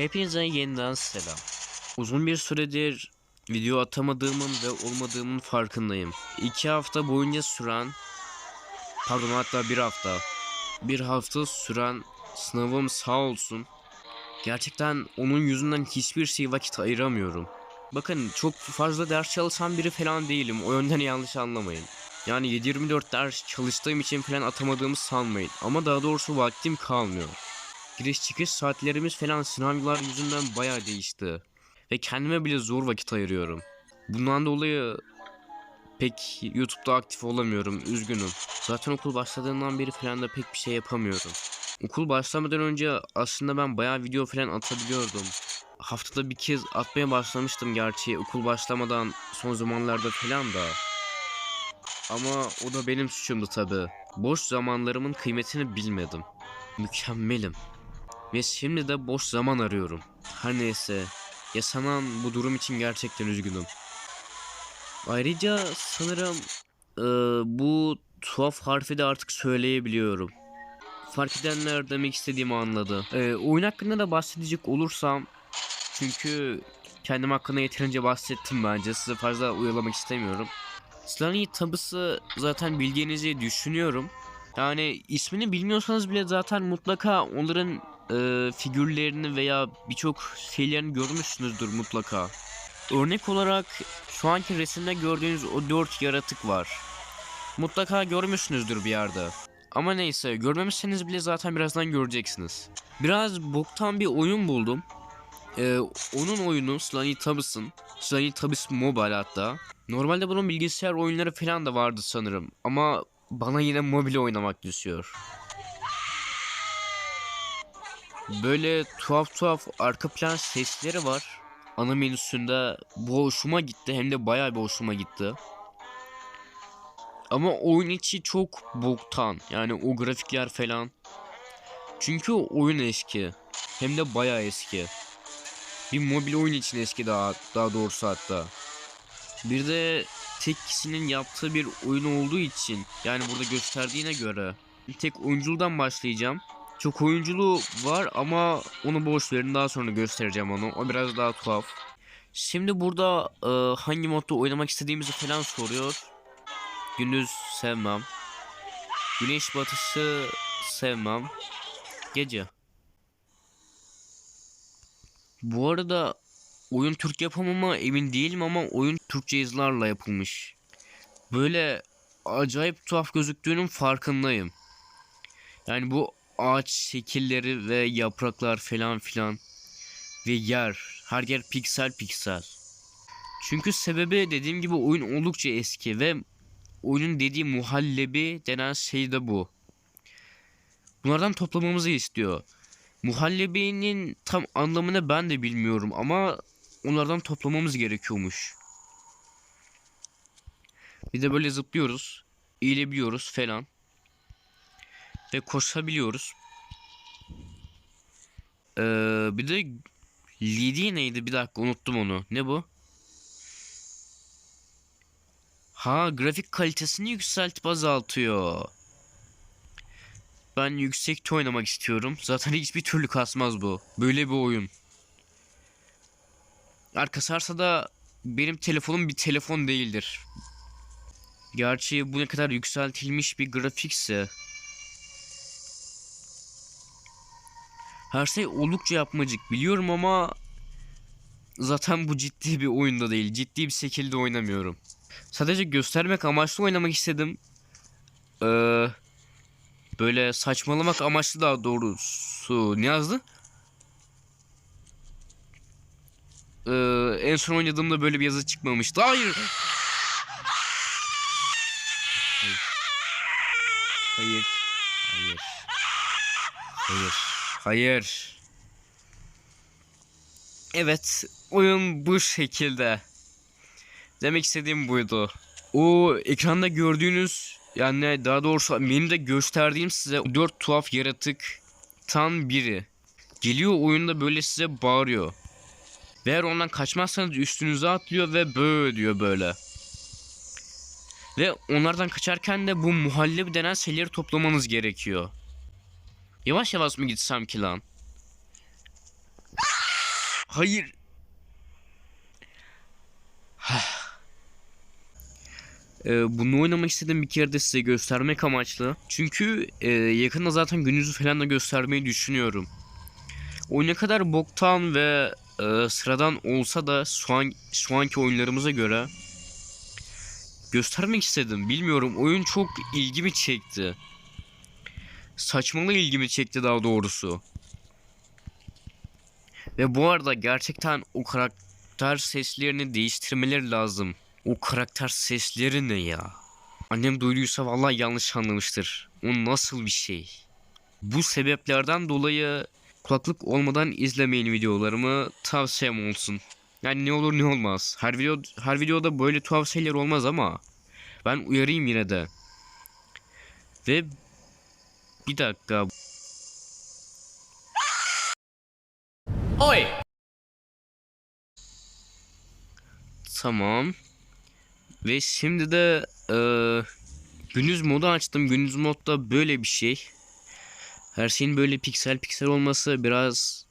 Hepinize yeniden selam. Uzun bir süredir video atamadığımın ve olmadığımın farkındayım. İki hafta boyunca süren, pardon hatta bir hafta, bir hafta süren sınavım sağ olsun. Gerçekten onun yüzünden hiçbir şey vakit ayıramıyorum. Bakın çok fazla ders çalışan biri falan değilim. O yönden yanlış anlamayın. Yani 7-24 ders çalıştığım için falan atamadığımı sanmayın. Ama daha doğrusu vaktim kalmıyor. Giriş çıkış saatlerimiz falan sınavlar yüzünden bayağı değişti. Ve kendime bile zor vakit ayırıyorum. Bundan dolayı pek YouTube'da aktif olamıyorum. Üzgünüm. Zaten okul başladığından beri falan da pek bir şey yapamıyorum. Okul başlamadan önce aslında ben bayağı video falan atabiliyordum. Haftada bir kez atmaya başlamıştım gerçi okul başlamadan son zamanlarda falan da. Ama o da benim suçumdu tabi. Boş zamanlarımın kıymetini bilmedim. Mükemmelim. Ve şimdi de boş zaman arıyorum. Her neyse. Yaşanan bu durum için gerçekten üzgünüm. Ayrıca sanırım eee, bu tuhaf harfi de artık söyleyebiliyorum. Fark edenler demek istediğimi anladı. Eee, oyun hakkında da bahsedecek olursam çünkü kendim hakkında yeterince bahsettim bence. Size fazla uyalamak istemiyorum. Slaney tabısı zaten bildiğinizi düşünüyorum. Yani ismini bilmiyorsanız bile zaten mutlaka onların e, figürlerini veya birçok şeylerini görmüşsünüzdür mutlaka. Örnek olarak şu anki resimde gördüğünüz o dört yaratık var. Mutlaka görmüşsünüzdür bir yerde. Ama neyse görmemişseniz bile zaten birazdan göreceksiniz. Biraz boktan bir oyun buldum. Ee, onun oyunu Slaney Tabis'ın. Slaney Tabis Mobile hatta. Normalde bunun bilgisayar oyunları falan da vardı sanırım. Ama bana yine mobil oynamak düşüyor. Böyle tuhaf tuhaf arka plan sesleri var. Ana menüsünde bu hoşuma gitti hem de bayağı bir hoşuma gitti. Ama oyun içi çok boktan. Yani o grafikler falan. Çünkü oyun eski. Hem de bayağı eski. Bir mobil oyun için eski daha, daha doğrusu hatta. Bir de tek kişinin yaptığı bir oyun olduğu için yani burada gösterdiğine göre tek oyunculuğdan başlayacağım. Çok oyunculuğu var ama onu boş verin daha sonra göstereceğim onu. O biraz daha tuhaf. Şimdi burada e, hangi modda oynamak istediğimizi falan soruyor. Gündüz sevmem. Güneş batışı sevmem. Gece. Bu arada oyun Türk yapımı mı emin değilim ama oyun Türkçe yazılarla yapılmış. Böyle acayip tuhaf gözüktüğünün farkındayım. Yani bu ağaç şekilleri ve yapraklar falan filan ve yer her yer piksel piksel. Çünkü sebebi dediğim gibi oyun oldukça eski ve oyunun dediği muhallebi denen şey de bu. Bunlardan toplamamızı istiyor. Muhallebinin tam anlamını ben de bilmiyorum ama onlardan toplamamız gerekiyormuş. Bir de böyle zıplıyoruz, eğilebiliyoruz falan. Ve koşabiliyoruz. Ee, bir de Lidi neydi? Bir dakika unuttum onu. Ne bu? Ha grafik kalitesini yükseltip azaltıyor. Ben yüksekte oynamak istiyorum. Zaten hiçbir türlü kasmaz bu. Böyle bir oyun. Arkasarsa da benim telefonum bir telefon değildir. Gerçi bu ne kadar yükseltilmiş bir grafikse. Her şey oldukça yapmacık biliyorum ama zaten bu ciddi bir oyunda değil. Ciddi bir şekilde oynamıyorum. Sadece göstermek amaçlı oynamak istedim. Ee, böyle saçmalamak amaçlı daha doğrusu. Ne yazdı? Ee, en son oynadığımda böyle bir yazı çıkmamıştı. Hayır. Hayır. Hayır. Hayır. Evet, oyun bu şekilde. Demek istediğim buydu. O ekranda gördüğünüz yani daha doğrusu benim de gösterdiğim size dört tuhaf yaratık tan biri. Geliyor oyunda böyle size bağırıyor. Ve eğer ondan kaçmazsanız üstünüze atlıyor ve böyle diyor böyle. Ve onlardan kaçarken de bu muhallebi denen şeyleri toplamanız gerekiyor. Yavaş yavaş mı gitsem ki lan? Hayır. Ee, bunu oynamak istedim bir kere de size göstermek amaçlı. Çünkü e, yakında zaten gününüzü falan da göstermeyi düşünüyorum. O ne kadar boktan ve e, sıradan olsa da şu an şu anki oyunlarımıza göre göstermek istedim. Bilmiyorum oyun çok ilgimi çekti. Saçmalığı ilgimi çekti daha doğrusu. Ve bu arada gerçekten o karakter seslerini değiştirmeleri lazım. O karakter sesleri ne ya? Annem duyduysa vallahi yanlış anlamıştır. O nasıl bir şey? Bu sebeplerden dolayı kulaklık olmadan izlemeyin videolarımı tavsiyem olsun. Yani ne olur ne olmaz. Her video her videoda böyle tuhaf şeyler olmaz ama ben uyarayım yine de. Ve bir dakika. Oy! Tamam. Ve şimdi de eee gündüz modu açtım. Gündüz modda böyle bir şey. Her şeyin böyle piksel piksel olması biraz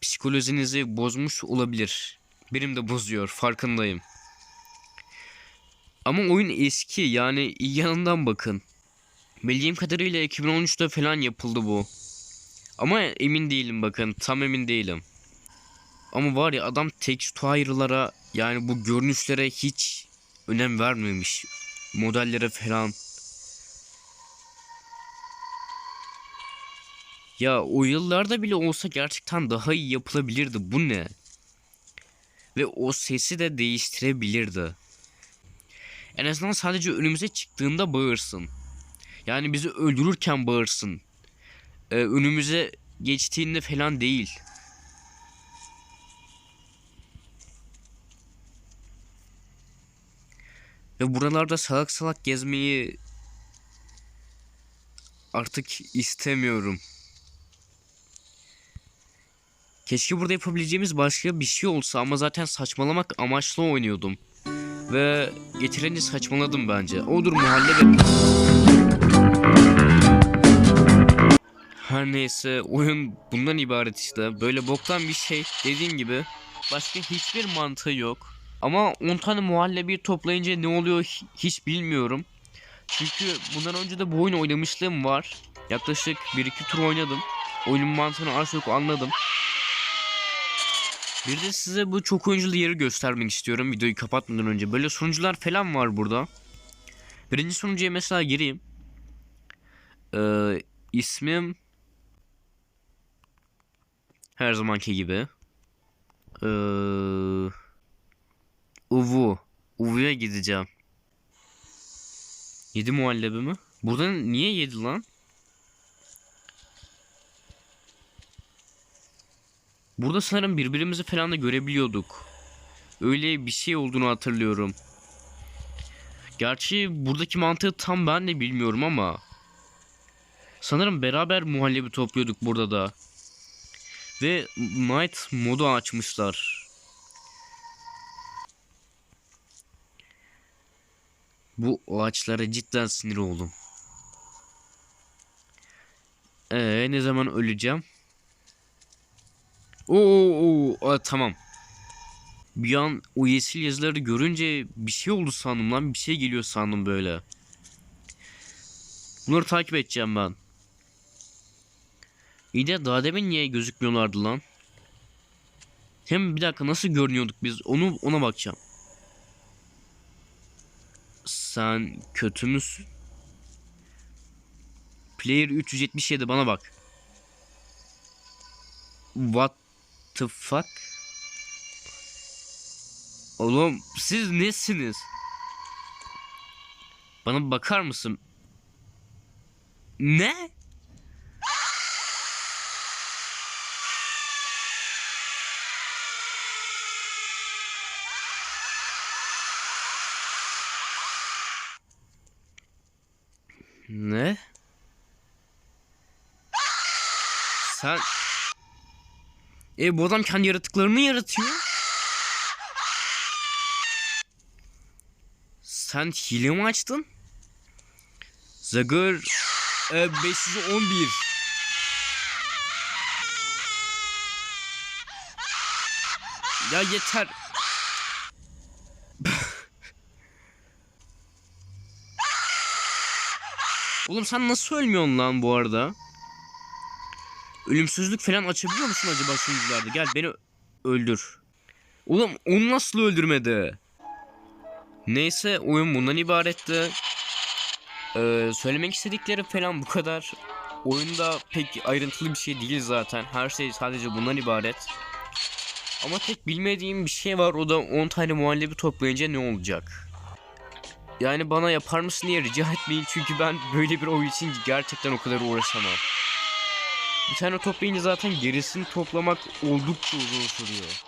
psikolojinizi bozmuş olabilir. Benim de bozuyor farkındayım. Ama oyun eski yani yanından bakın. Bildiğim kadarıyla 2013'te falan yapıldı bu. Ama emin değilim bakın tam emin değilim. Ama var ya adam texture'lara yani bu görünüşlere hiç önem vermemiş. Modellere falan. Ya o yıllarda bile olsa gerçekten daha iyi yapılabilirdi. Bu ne? Ve o sesi de değiştirebilirdi. En azından sadece önümüze çıktığında bağırsın. Yani bizi öldürürken bağırsın. Ee, önümüze geçtiğinde falan değil. Ve buralarda salak salak gezmeyi artık istemiyorum. Keşke burada yapabileceğimiz başka bir şey olsa ama zaten saçmalamak amaçlı oynuyordum. Ve getirince saçmaladım bence. Odur mahalle Her neyse oyun bundan ibaret işte. Böyle boktan bir şey dediğim gibi. Başka hiçbir mantığı yok. Ama 10 tane muhallebi toplayınca ne oluyor hi- hiç bilmiyorum. Çünkü bundan önce de bu oyunu oynamışlığım var. Yaklaşık 1-2 tur oynadım. Oyunun mantığını az çok anladım. Bir de size bu çok oyunculu yeri göstermek istiyorum videoyu kapatmadan önce. Böyle sunucular falan var burada. Birinci sunucuya mesela gireyim. Ee, ismim her zamanki gibi. Ee, Uvu. Uvu'ya gideceğim. Yedi muhallebi mi? Burada niye yedi lan? Burada sanırım birbirimizi falan da görebiliyorduk. Öyle bir şey olduğunu hatırlıyorum. Gerçi buradaki mantığı tam ben de bilmiyorum ama. Sanırım beraber muhallebi topluyorduk burada da. Ve Night modu açmışlar. Bu ağaçlara cidden sinir oldum. Ee, ne zaman öleceğim? Oo, oo, aa, tamam. Bir an o yeşil yazıları görünce bir şey oldu sandım lan. Bir şey geliyor sandım böyle. Bunları takip edeceğim ben. İyi de daha demin niye gözükmüyorlardı lan? Hem bir dakika nasıl görünüyorduk biz? Onu ona bakacağım. Sen kötü müsün? Player 377 bana bak. What the fuck? Oğlum siz nesiniz? Bana bakar mısın? Ne? Ne? Sen... E bu adam kendi yaratıklarını yaratıyor. Sen hile mi açtın? Zagır e, 511 Ya yeter. Oğlum sen nasıl ölmüyorsun lan bu arada? Ölümsüzlük falan açabiliyor musun acaba sunucularda? Gel beni öldür. Oğlum onu nasıl öldürmedi? Neyse oyun bundan ibaretti. Ee, söylemek istedikleri falan bu kadar. Oyunda pek ayrıntılı bir şey değil zaten. Her şey sadece bundan ibaret. Ama tek bilmediğim bir şey var o da 10 tane muhallebi toplayınca ne olacak? Yani bana yapar mısın diye rica etmeyin çünkü ben böyle bir oyun için gerçekten o kadar uğraşamam. Bir tane toplayınca zaten gerisini toplamak oldukça uzun sürüyor.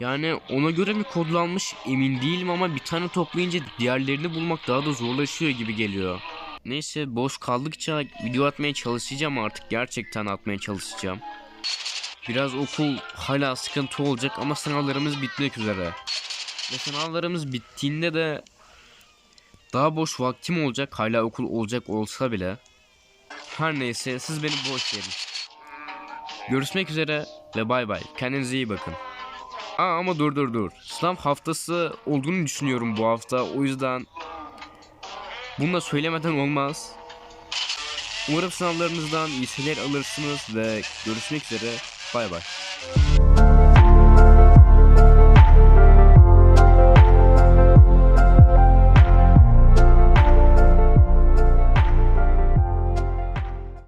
Yani ona göre mi kodlanmış emin değilim ama bir tane toplayınca diğerlerini bulmak daha da zorlaşıyor gibi geliyor. Neyse boş kaldıkça video atmaya çalışacağım artık gerçekten atmaya çalışacağım. Biraz okul hala sıkıntı olacak ama sınavlarımız bitmek üzere. Ve sınavlarımız bittiğinde de daha boş vaktim olacak hala okul olacak olsa bile. Her neyse siz beni boş verin. Görüşmek üzere ve bay bay. Kendinize iyi bakın. Aa ama dur dur dur. Sınav haftası olduğunu düşünüyorum bu hafta. O yüzden bunu da söylemeden olmaz. Umarım sınavlarınızdan iyi şeyler alırsınız ve görüşmek üzere. Bay bay.